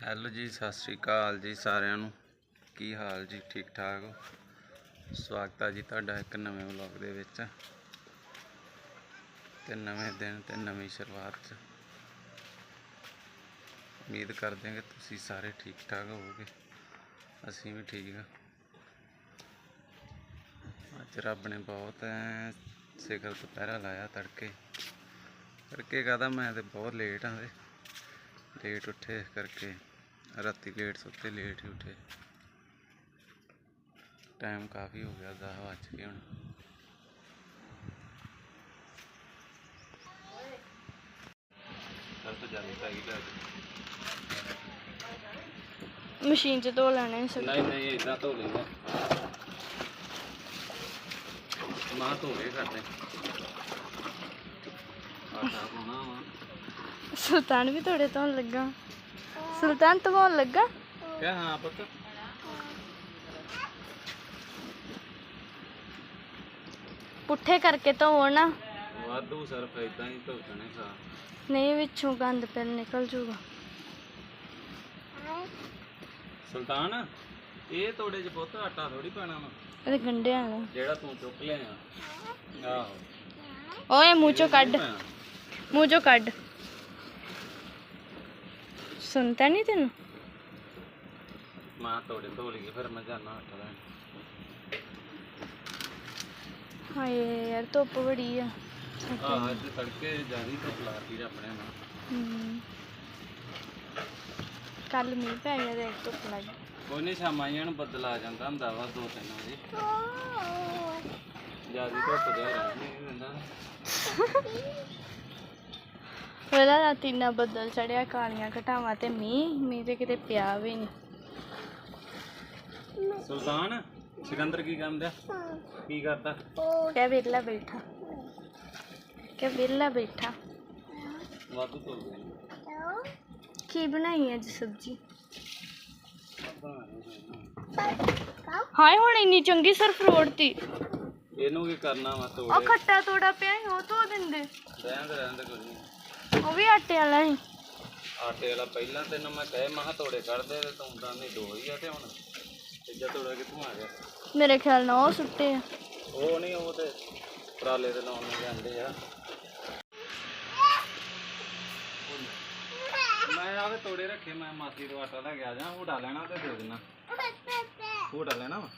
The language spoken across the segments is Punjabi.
ਹੈਲੋ ਜੀ, ਸਤਿ ਸ਼੍ਰੀ ਅਕਾਲ ਜੀ ਸਾਰਿਆਂ ਨੂੰ। ਕੀ ਹਾਲ ਜੀ, ਠੀਕ ਠਾਕ ਹੋ? ਸਵਾਗਤ ਹੈ ਜੀ ਤੁਹਾਡਾ ਇੱਕ ਨਵੇਂ ਵਲੌਗ ਦੇ ਵਿੱਚ। ਤੇ ਨਵੇਂ ਦਿਨ ਤੇ ਨਵੀਂ ਸ਼ੁਰੂਆਤ 'ਚ। ਉਮੀਦ ਕਰਦੇ ਹਾਂ ਕਿ ਤੁਸੀਂ ਸਾਰੇ ਠੀਕ ਠਾਕ ਹੋਵੋਗੇ। ਅਸੀਂ ਵੀ ਠੀਕ ਹਾਂ ਅੱਜ ਰੱਬ ਨੇ ਬਹੁਤ ਐਂ ਸਿਖਰ ਦੁਪਹਿਰਾ ਲਾਇਆ ਤੜਕੇ। ਤੜਕੇ ਕਹਦਾ? ਮੈਂ ਤੇ ਬਹੁਤ ਲੇਟ ਹਾਂ ਤੇ ਲੇਟ ਉੱਠੇ ਇਸ ਕਰਕੇ। ਰਾਤੀ ਲੇਟ ਸੁੱਤੇ ਲੇਟ ਹੀ ਉੱਠੇ। ਟਾਈਮ ਕਾਫੀ ਹੋ ਗਿਆ 10 ਵੱਜ ਗਏ ਹੁਣ। ਤੋਂ ਮਸ਼ੀਨ 'ਚ ਧੋ ਲੈਣੇ ਸੀ ਨਹੀਂ ਨਹੀਂ ਇਦਾਂ ਧੋ ਲੈਂਦਾ ਮਾਂ। ਧੋ ਕੇ ਕਰਦੇ ਆਟਾ ਪਾਉਣਾ ਵਾ। ਸੁਲਤਾਨ ਵੀ ਥੋੜੇ ਧੋਣ ਲੱਗਾ। ਸੁਲਤਾਨ ਧੋਣ ਲੱਗਾ? ਕਿਆ ਹਾਂ ਪੁੱਤ। ਪੁੱਠੇ ਕਰਕੇ ਧੋਵੋ ਨਾ। ਵਾਧੂ ਸਰਫ ਇਦਾਂ ਹੀ ਧੋ ਦੇਣੇ ਸਾ ਨਹੀਂ ਵਿੱਚੋਂ ਗੰਦ ਫਿਰ ਨਿਕਲ ਜੂਗਾ ਸੁਲਤਾਨ ਇਹ ਤੋੜੇ ਚ ਪੁੱਤ ਆਟਾ ਥੋੜੀ ਪਾਣਾ ਵਾ। ਇਹਦੇ ਗੰਢਿਆਂ ਦਾ। ਜਿਹੜਾ ਤੂੰ ਚੁੱਕ ਲਿਆ। ਆਹੋ। ਓਏ ਮੂੰਹ ਚੋਂ ਕੱਢ। ਮੂੰਹ ਚੋਂ ਕੱਢ। ਸੁਣਤਾ ਨਹੀਂ ਤੈਨੂੰ? ਮਾਂ ਤੋੜੇ ਧੋ ਲਈਏ ਫਿਰ ਮੈਂ ਜਾਣਾ ਆਟਾ ਲੈਣ ਹਾਏ ਯਾਰ ਧੁੱਪ ਬੜੀ ਆ। ਆਹ ਅੱਜ ਤੜਕੇ ਜਾਰੀ ਧੁੱਪ ਲਾਤੀ ਆਪਣੇ ਨਾਲ ਕੱਲ ਮੀਂਹ ਪੈ ਗਿਆ ਤੇ ਧੁੱਪ ਲੱਗ ਕੋਈ ਨਹੀਂ ਸ਼ਾਮਾਂ ਨੂੰ ਬੱਦਲ ਆ ਜਾਂਦਾ ਹੁੰਦਾ ਵਾ ਦੋ ਤਿੰਨ ਵਜੇ ਜਿਆਦੀ ਧੁੱਪ ਦੇ ਰਹਿ ਨਹੀਂ ਦਿੰਦਾ ਪਹਿਲਾਂ ਰਾਤੀ ਨਾ ਬੱਦਲ ਚੜਿਆ ਕਾਲੀਆਂ ਘਟਾਵਾਂ ਤੇ ਮੀਂਹ ਮੀਂਹ ਤੇ ਕਿਤੇ ਪਿਆ ਵੀ ਨਹੀਂ ਸੁਲਤਾਨ ਸਿਕੰਦਰ ਕੀ ਕਰਦਾ ਕੀ ਕਰਦਾ? ਕਹਿ ਵਿਹਲਾ ਬੈਠਾ। ਕਹਿ ਵਿਹਲਾ ਬੈਠਾ। ਵਾਧੂ ਗਏ ਕੀ। ਬਣਾਈ ਅੱਜ ਸਬਜੀ? ਹਾਏ ਹੁਣ ਇੰਨੀ ਚੰਗੀ ਸਰਫ ਰੋੜਤੀ ਇਹਨੂੰ ਕੀ ਕਰਨਾ ਵਾ ਉਹ ਤੋੜੇ ਖੱਟਾ ਤੋੜਾ ਪਿਆ ਸੀ ਉਹ ਧੋ ਦਿੰਦੇ। ਰਹਿਣ ਦੇ ਰਹਿਣ ਦੇ ਕੋਈ ਨਹੀਂ ਉਹ ਵੀ ਆਟੇ ਵਾਲਾ ਸੀ ਆਟੇ ਵਾਲਾ ਪਹਿਲਾਂ ਤੈਨੂੰ ਮੈਂ ਕਹੇ ਮਹਾ ਤੋੜੇ ਕੱਢਦੇ ਤੇ ਤੂੰ ਤਾਂ ਨਹੀਂ ਦੋ ਹੀ ਆ ਤੇ ਹੁਣ ਤੀਜਾ ਤੋੜਾ ਕਿੱਥੋਂ ਆ ਗਿਆ? ਮੇਰੇ ਖਿਆਲ ਨਾਲ ਉਹ ਸੁੱਟੇ ਆ। ਉਹ ਨਹੀਂ ਉਹ ਤੇ ਟਰਾਲੇ ਤੇ ਲਾਉਣ ਨੂੰ ਜਾਂਦੇ ਆ। ਮੈਂ ਆਵੇ ਤੋੜੇ ਰੱਖੇ ਮੈਂ ਮਾਸੀ ਤੋਂ ਆਟਾ ਲੈ ਕੇ ਆ ਜਾ ਹੂੜਾ ਲੈਣਾ ਤੇ ਦੇ ਦੇਣਾ ਹੂੜਾ ਲੈਣਾ ਵਾ?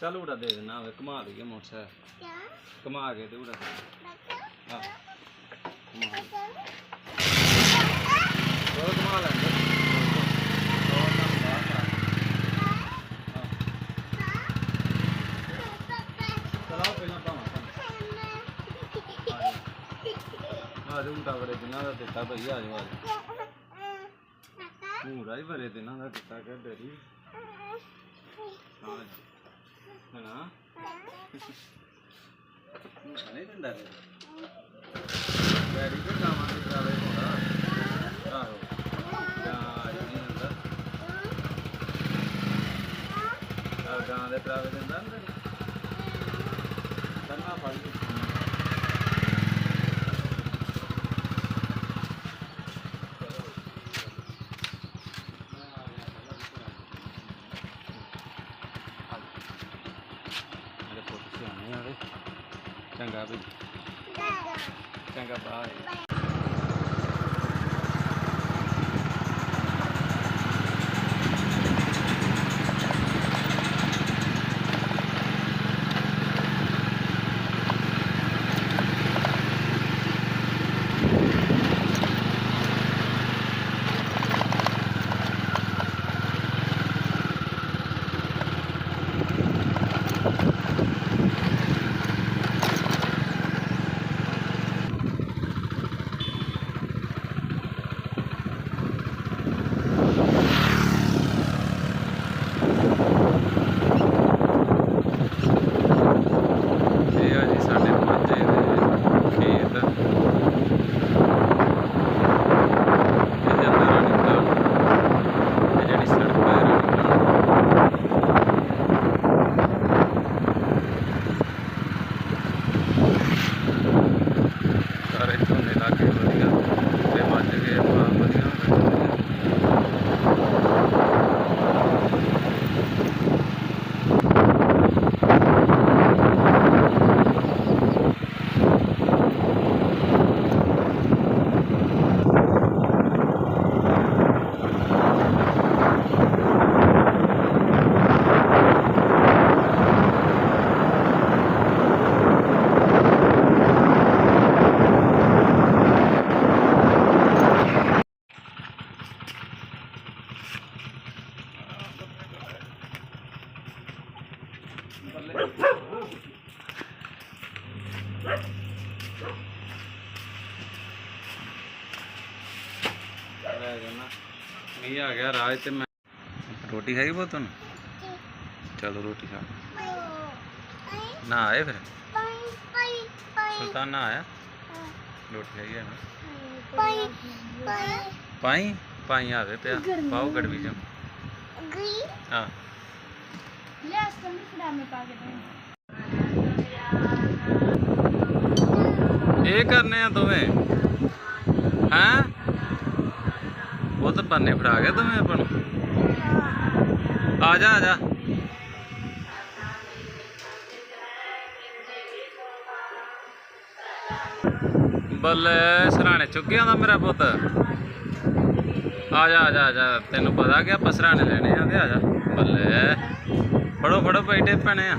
ਚੱਲ ਹੂੜਾ ਦੇ ਦੇਣਾ ਵੇ ਘੁਮਾ ਦਈਏ ਮੋਟਰਸਾਈਕਲ। ਘੁਮਾ ਕੇ ਤੇ ਹੂੜਾ ਦੇ ਹਾਂ। ਘੁਮਾ ਹੋਰ ਘੁਮਾ ਲੈਂਦੇ ਹੋਰ ਬੜੇ ਦਿਨਾਂ ਦਾ ਦਿੱਤਾ ਭਈ ਆ ਜਾਓ ਪੂਰਾ ਹੀ। ਬੜੇ ਦਿਨਾਂ ਦਾ ਦਿੱਤਾ ਕਰ ਡਰੀ ਹਾਂ ਹਨਾ ਨਹੀਂ ਦਿੰਦਾ ਰੇ ਡੈਡੀ ਤੇ ਕਾਮਾਂ ਹੋਣਾ ਆਹੋ ਜਾਂ ਨਹੀਂ ਹੁੰਦਾ ਆ ਗਾਂ ਦੇ ਕਰਾਵੇ ਦਿੰਦਾ ਨਾ ਕੰਨਾ ਫੜ ਕੇ ਮੇਰੇ ਪੁੱਤ ਚੰਗਾ ਵੀ ਚੰਗਾ ਰੋਟੀ ਖਾਈ ਬੋ ਤੁਹਾਨੂੰ ਚਲੋ ਰੋਟੀ ਖਾ। ਨਾ ਆਏ ਫਿਰ? ਸੁਲਤਾਨ ਨਾ ਆਇਆ? ਰੋਟੀ ਖਾਈ ਹੈ ਨਾ ਪਾਈ ਪਾਈ। ਪਾਈ? ਆਵੇ ਪਿਆ। ਪਾਓ ਗੜਵੀ ਜਮ ਹਾਂ। ਲੈ ਅਸਲ ਫੜਾ ਮੈਂ ਪਾ ਕੇ ਇਹ ਕਰਨੇ ਆ ਦੋਵੇਂ। ਹੈਂ? ਉਹ ਤਾਂ ਪੰਨੇ ਫੜਾ ਗਿਆ ਦੋਵੇਂ ਆਪਾਂ ਨੂੰ। ਆ ਜਾ ਆ ਜਾ। ਬੱਲੇ, ਸਰਾਣੇ ਚੁੱਕਿਆ ਦਾ ਮੇਰਾ ਪੁੱਤ। ਆ ਜਾ ਆ ਜਾ ਆ ਜਾ। ਤੈਨੂੰ ਪਤਾ ਕਿ ਆਪਾਂ ਸਰਾਣੇ ਲੈਣੇ ਆ ਤੇ ਆ ਜਾ। ਬੱਲੇ। ਫੜੋ ਫੜੋ ਬੈਠੇ ਪੈਣੇ ਆ